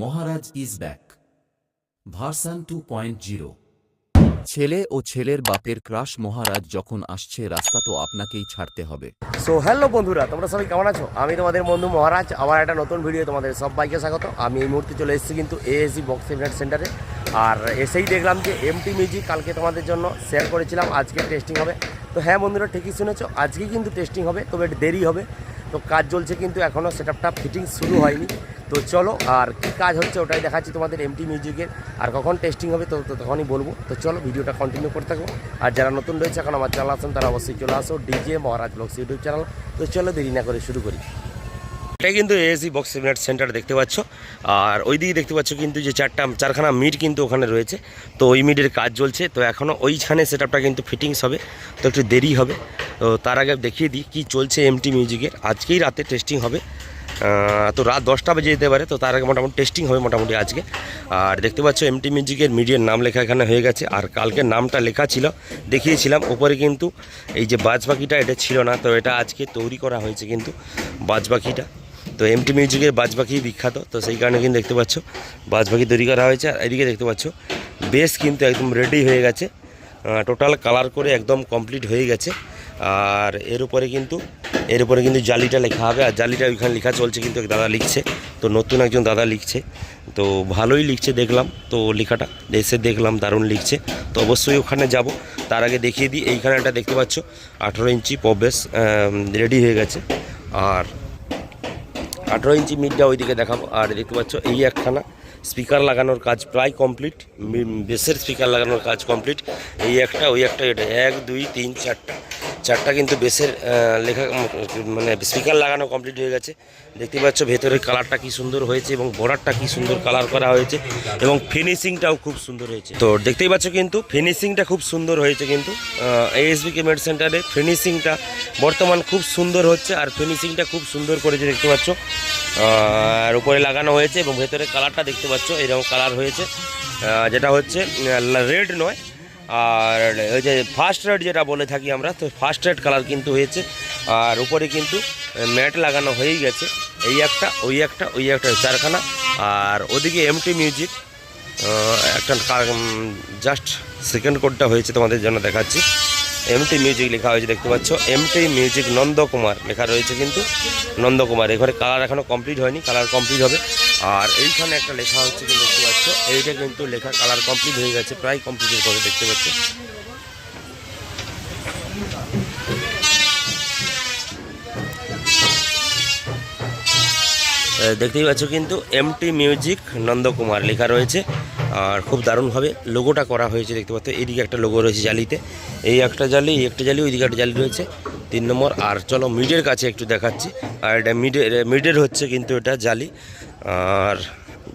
Maharaj is back. Version two point zero. ছেলে ও ছেলের বাপের ক্রাশ মহারাজ যখন আসছে রাস্তা তো আপনাকেই ছাড়তে হবে। সো হ্যালো বন্ধুরা তোমরা সবাই কেমন আছো? আমি তোমাদের বন্ধু মহারাজ আবার একটা নতুন ভিডিও তোমাদের সবাইকে স্বাগত। আমি এই মুহূর্তে চলে এসেছি কিন্তু এএসি বক্স ইভেন্ট সেন্টারে আর এসেই দেখলাম যে এমটি মিউজিক কালকে তোমাদের জন্য শেয়ার করেছিলাম আজকে টেস্টিং হবে। তো হ্যাঁ বন্ধুরা ঠিকই শুনেছো আজকেই কিন্তু টেস্টিং হবে তবে একটু দেরি হবে। তো কাজ চলছে কিন্তু এখনও সেটআপটা ফিটিং শুরু হয়নি। তো চলো, আর কী কাজ হচ্ছে ওটাই দেখাচ্ছি তোমাদের এমটি মিউজিকের আর কখন টেস্টিং হবে তো তখনই বলব। তো চলো, ভিডিওটা কন্টিনিউ করতে থাকব আর যারা নতুন রয়েছে, এখন আমার চ্যানেল আসেন তারা অবশ্যই চলে আসো DJ Maharaj blogs YouTube channel তো চলো, দেরি না করে শুরু করি। এটা কিন্তু এএসি বক্স ইভেন্ট সেন্টার দেখতে পাচ্ছ। আর ওই দিকে দেখতে পাচ্ছ কিন্তু যে চারটা চারখানা মিট কিন্তু ওখানে রয়েছে। তো ওই মিটের কাজ চলছে। তো এখনও ওইখানে সেটআপটা কিন্তু ফিটিংস হবে। তো একটু দেরি হবে। তো তার আগে দেখিয়ে দিই কী চলছে এমটি মিউজিকের আজকেই রাতে টেস্টিং হবে। তো রাত দশটা বেজে যেতে পারে, তো তার আগে মোটামুটি টেস্টিং হবে মোটামুটি আজকে। আর দেখতে পাচ্ছ এমটি মিউজিকের মিডিয়ার নাম লেখা এখানে হয়ে গেছে, আর কালকে নামটা লেখা ছিল, দেখিয়েছিলাম, ওপরে কিন্তু এই যে বাজ পাখিটা এটা ছিল না, তো এটা আজকে তৈরি করা হয়েছে কিন্তু বাজ পাখিটা তো এমটি মিউজিকের বাজ পাখি বিখ্যাত, তো সেই কারণে কিন্তু দেখতে পাচ্ছ বাজ পাখি তৈরি করা হয়েছে, আর এদিকে দেখতে পাচ্ছ বেশ কিন্তু একদম রেডি হয়ে গেছে। টোটাল কালার করে একদম কমপ্লিট হয়ে গেছে। আর এর উপরে কিন্তু, এর উপরে কিন্তু জালিটা লেখা হবে, আর জালিটা ওইখানে লেখা চলছে কিন্তু দাদা লিখছে। তো নতুন একজন দাদা লিখছে। তো ভালোই লিখছে দেখলাম, তো লেখাটা, এসে দেখলাম, দারুণ লিখছে। তো অবশ্যই ওখানে যাব, তার আগে দেখিয়ে দিই, এইখানে একটা দেখতে পাচ্ছ, আঠেরো ইঞ্চি পবেস রেডি হয়ে গেছে। আর আঠেরো ইঞ্চি মিডটা ওইদিকে দেখাবো, আর দেখতে পাচ্ছ, এই একখানা স্পিকার লাগানোর কাজ প্রায় কমপ্লিট বেসের স্পিকার লাগানোর কাজ কমপ্লিট এই একটা, ওই একটা, এটা, এক, দুই, তিন, চারটা। চারটা কিন্তু বেসের লেখা মানে স্পিকার লাগানো কমপ্লিট হয়ে গেছে। দেখতে পাচ্ছ ভেতরের কালারটা কি সুন্দর হয়েছে এবং বর্ডারটা কি সুন্দর কালার করা হয়েছে এবং ফিনিশিংটাও খুব সুন্দর হয়েছে। তো দেখতেই পাচ্ছ কিন্তু ফিনিশিংটা খুব সুন্দর হয়েছে কিন্তু এএসবি কেমেড সেন্টারে ফিনিশিংটা বর্তমান খুব সুন্দর হচ্ছে আর ফিনিশিংটা খুব সুন্দর করেছে দেখতে পাচ্ছ। আর উপরে লাগানো হয়েছে এবং ভেতরে কালারটা দেখতে পাচ্ছ, এরকম কালার হয়েছে। যেটা হচ্ছে রেড নয় আর ওই যে ফার্স্ট রেড যেটা বলে থাকি আমরা, তো ফার্স্ট রেড কালার কিন্তু হয়েছে। আর উপরে কিন্তু ম্যাট লাগানো হয়েই গেছে। এই একটা, ওই একটা ওই একটা চারখানা। আর ওদিকে এমটি মিউজিক একটা জাস্ট সেকেন্ড কোডটা হয়েছে তোমাদের জন্য দেখাচ্ছি। এমটি মিউজিক লেখা হয়েছে, দেখতে পাচ্ছ। এমটি মিউজিক নন্দকুমার লেখা রয়েছে কিন্তু নন্দকুমার। এখানে কালার এখনও কমপ্লিট হয়নি কালার কমপ্লিট হবে। আর এইখানে একটা লেখা হচ্ছে কিন্তু দেখতে পাচ্ছ, এইটা কিন্তু লেখা কালার কমপ্লিট হয়ে গেছে, প্রায় কমপ্লিটের করে দেখতে পাচ্ছ। দেখতেই পাচ্ছ কিন্তু এমটি মিউজিক নন্দকুমার লেখা রয়েছে। আর খুব দারুণভাবে লোগোটা করা হয়েছে, দেখতে পাচ্ছ, এইদিকে একটা লোগো রয়েছে জালিতে। এই একটা জালি, এই একটা জালি, ওইদিকে একটা জালি রয়েছে, তিন নম্বর। আর চলো মিডের কাছে একটু দেখাচ্ছি। আর এটা মিডের মিডের হচ্ছে কিন্তু এটা জালি। আর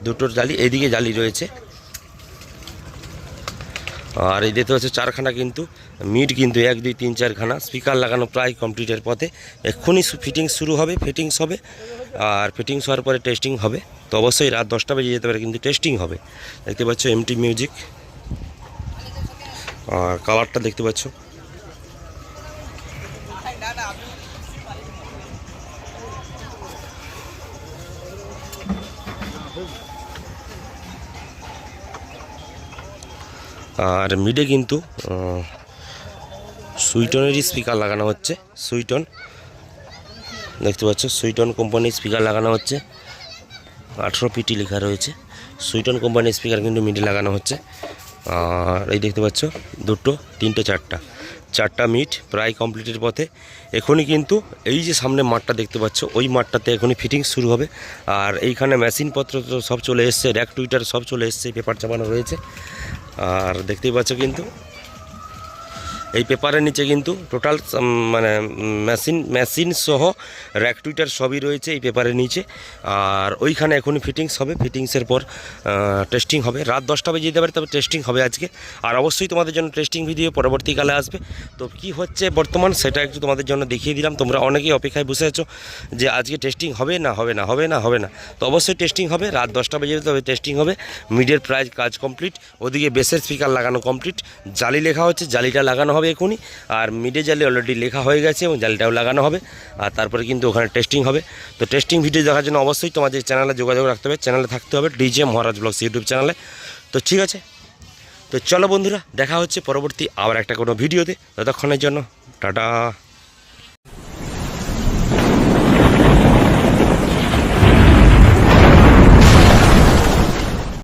দুটোর জালি, এইদিকে জালি রয়েছে। আর এই দেখতে হচ্ছে চারখানা কিন্তু মিট কিন্তু এক, দুই, তিন, চারখানা। স্পিকার লাগানো প্রায় কমপ্লিটের পথে। এক্ষুনি ফিটিংস শুরু হবে ফিটিংস হবে, আর ফিটিংস হওয়ার পরে টেস্টিং হবে। তো অবশ্যই রাত দশটা বেজে যেতে পারে, কিন্তু টেস্টিং হবে। দেখতে পাচ্ছ এমটি মিউজিক আর কালারটা দেখতে পাচ্ছ। আর মিডে কিন্তু সুইটনেরই স্পিকার লাগানো হচ্ছে, সুইটন। দেখতে পাচ্ছ, সুইটন কোম্পানির স্পিকার লাগানো হচ্ছে। আঠেরো পিটি লেখা রয়েছে। সুইটন কোম্পানির স্পিকার কিন্তু মিডে লাগানো হচ্ছে। আর এই দেখতে পাচ্ছ, দুটো, তিনটে, চারটা। চারটা মিট প্রায় কমপ্লিটের পথে। এখনই কিন্তু এই যে সামনে মাঠটা দেখতে পাচ্ছ, ওই মাঠটাতে এখনই ফিটিং শুরু হবে। আর এইখানে মেশিনপত্র তো সব চলে এসছে র্যাক টুইটার সব চলে এসছে পেপার চাপানো রয়েছে। আর দেখতেই পাচ্ছ কিন্তু এই পেপারের নিচে কিন্তু টোটাল মানে মেশিন মেশিন সহ র্যাক টুইটার সবই রয়েছে এই পেপারের নিচে। আর ওইখানে এখনই ফিটিংস হবে, ফিটিংসের পর টেস্টিং হবে। রাত দশটা বেজে যেতে পারে, তবে টেস্টিং হবে আজকে। আর অবশ্যই তোমাদের জন্য টেস্টিং ভিডিও পরবর্তীকালে আসবে। তো কি হচ্ছে বর্তমান, সেটা একটু তোমাদের জন্য দেখিয়ে দিলাম। তোমরা অনেকেই অপেক্ষায় বসে আছো যে আজকে টেস্টিং হবে না হবে না হবে না হবে না। তো অবশ্যই টেস্টিং হবে, রাত দশটা বেজে তবে টেস্টিং হবে। মিডের প্রায় কাজ কমপ্লিট ওদিকে বেসের স্পিকার লাগানো কমপ্লিট জালি লেখা হচ্ছে, জালিটা লাগানো হবে। হবে এখনই। আর মিডে জালে অলরেডি লেখা হয়ে গেছে এবং জালটাও লাগানো হবে। আর তারপরে কিন্তু ওখানে টেস্টিং হবে। তো টেস্টিং ভিডিও দেখার জন্য অবশ্যই তোমাদের চ্যানেলে যোগাযোগ রাখতে হবে চ্যানেলে থাকতে হবে ডিজে মহারাজ ব্লগস ইউটিউব চ্যানেলে তো ঠিক আছে। তো চলো বন্ধুরা, দেখা হচ্ছে পরবর্তী আবার একটা কোনো ভিডিওতে ততক্ষণের জন্য, টাটা।